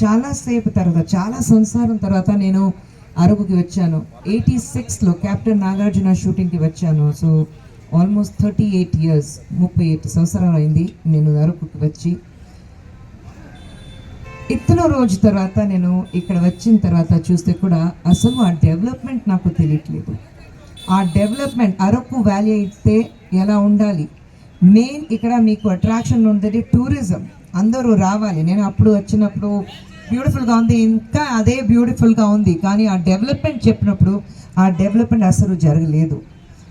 చాలాసేపు తర్వాత చాలా సంసారం తర్వాత నేను అరకుకి వచ్చాను. ఎయిటీ సిక్స్లో కెప్టెన్ నాగార్జున షూటింగ్కి వచ్చాను. So almost thirty eight years ముప్పై ఎయిట్ సంవత్సరాలు అయింది నేను అరకుకి వచ్చి. ఇతను రోజు తర్వాత నేను ఇక్కడ వచ్చిన తర్వాత చూస్తే కూడా అసలు ఆ డెవలప్మెంట్ నాకు తెలియట్లేదు. ఆ డెవలప్మెంట్ అరకు వ్యాలీ అయితే ఎలా ఉండాలి? మెయిన్ ఇక్కడ మీకు అట్రాక్షన్ ఉండేది టూరిజం. అందరూ రావాలి. నేను అప్పుడు వచ్చినప్పుడు బ్యూటిఫుల్గా ఉంది. ఇంకా అదే బ్యూటిఫుల్గా ఉంది. కానీ ఆ డెవలప్మెంట్ చెప్పినప్పుడు ఆ డెవలప్మెంట్ అసలు జరగలేదు.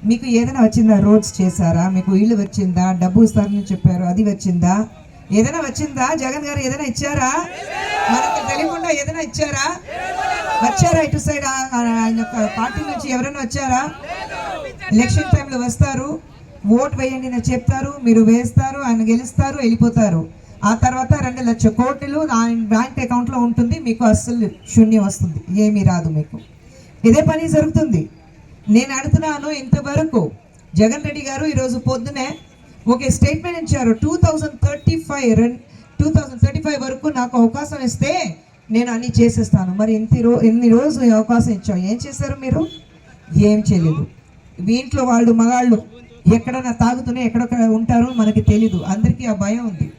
మీకు ఏదైనా వచ్చిందా? రోడ్స్ చేశారా? మీకు ఇల్లు వచ్చిందా? డబ్బు ఇస్తారని చెప్పారు. అది వచ్చిందా? ఏదైనా వచ్చిందా? జగన్ గారు ఏదైనా ఇచ్చారా? మనకి తెలియకుండా ఏదైనా ఇచ్చారా? వచ్చారా ఇటు సైడ్ ఆయన యొక్క పార్టీ నుంచి ఎవరైనా వచ్చారా? ఎలక్షన్ టైంలో వస్తారు. ఓట్ వేయండి అని చెప్తారు. మీరు వేస్తారు. ఆయన గెలుస్తారు. వెళ్ళిపోతారు. ఆ తర్వాత రెండు లక్షల కోట్లు ఆయన బ్యాంక్ అకౌంట్లో ఉంటుంది మీకు అస్సలు శూన్యం వస్తుంది ఏమీ రాదు మీకు. ఇదే పని జరుగుతుంది. నేను అడుగుతున్నాను ఇంతవరకు జగన్ రెడ్డి గారు ఈరోజు పొద్దునే ఒక స్టేట్మెంట్ ఇచ్చారు. టూ థౌజండ్ థర్టీ ఫైవ్ రెండు టూ థౌజండ్ థర్టీ ఫైవ్ వరకు నాకు అవకాశం ఇస్తే నేను అన్ని చేసేస్తాను. మరి ఇంత రో ఎన్ని రోజులు అవకాశం ఇచ్చావు. ఏం చేశారు మీరు? ఏం చేయలేదు. ఇంట్లో వాళ్ళు మగాళ్ళు ఎక్కడైనా తాగుతూనే ఎక్కడొక్కడ ఉంటారో మనకి తెలీదు. అందరికీ ఆ భయం ఉంది.